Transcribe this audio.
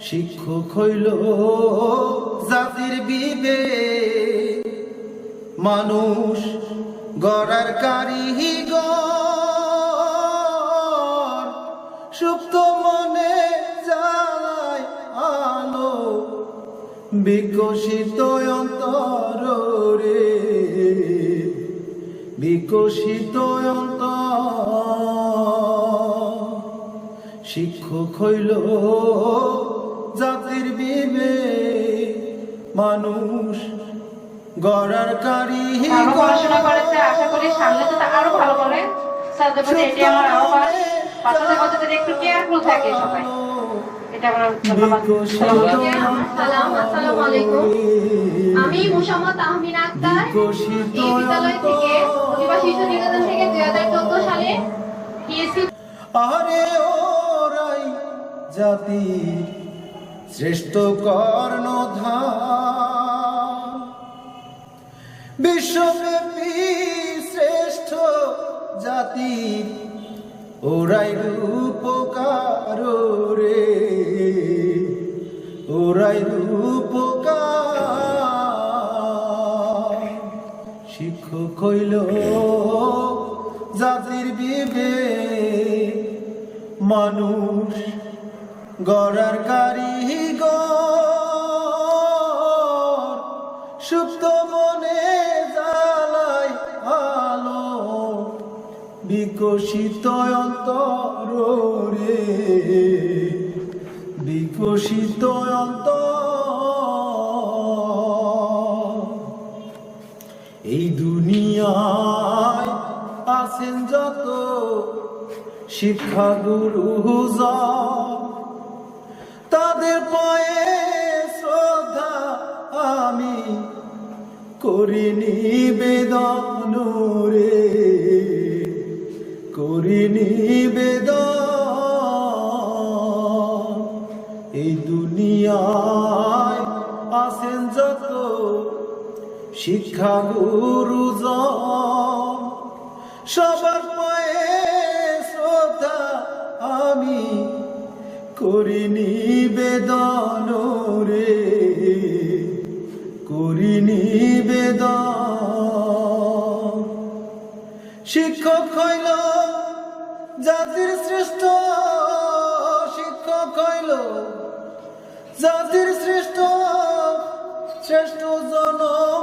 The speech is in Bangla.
শিক্ষক হইল জাতির বিবে মানুষ গড়ার কারিগর সুপ্ত মনে জ্বালায় আলো। বিকশিত অন্তর। রে বিকশিত অন্তর। শিক্ষক হইল জাতির বিবে মানুষ গড়ার কারি পড়াশোনা করেছে আশা করি সামনে তো আরও ভালো করে। এটি আমার আহ্বান বাচ্চাদের মধ্যে একটু কেয়ারফুল থাকে সবাই। এটা আমার ধন্যবাদ। আসসালামু আলাইকুম। সালাম আসসালামু আলাইকুম। আমি মুসাম্মদ তাহমিন আক্তার এই বিদ্যালয় থেকে প্রতিভা শিশু নিকেতন থেকে দুই হাজার চোদ্দ সালে পিএসসি আরে ওরাই জাতি শ্রেষ্ঠ কর্ণধার। বিশ্বব্যাপী শ্রেষ্ঠ জাতি, ওরাই রূপকার রে ওরাই রূপকার। শিক্ষক হইল জাতির বিবে মানুষ গড়ার কারিগর সুপ্ত মনে জ্বালায় আলো, বিকশিত অন্তর রে বিকশিত অন্তর। এই দুনিয়ায় আছেন যত শিক্ষা গুরু তাদের পায়ে শ্রদ্ধা আমি করি নিবেদন রে করি নিবেদন। এই দুনিয়ায় আছেন যত শিক্ষা গুরু সবার পায়ে শ্রদ্ধা আমি করি নিবেদন রে করি নিবেদন শিক্ষক হইল জাতির শ্রেষ্ঠ, শিক্ষক হইল জাতির শ্রেষ্ঠ শ্রেষ্ঠ জনম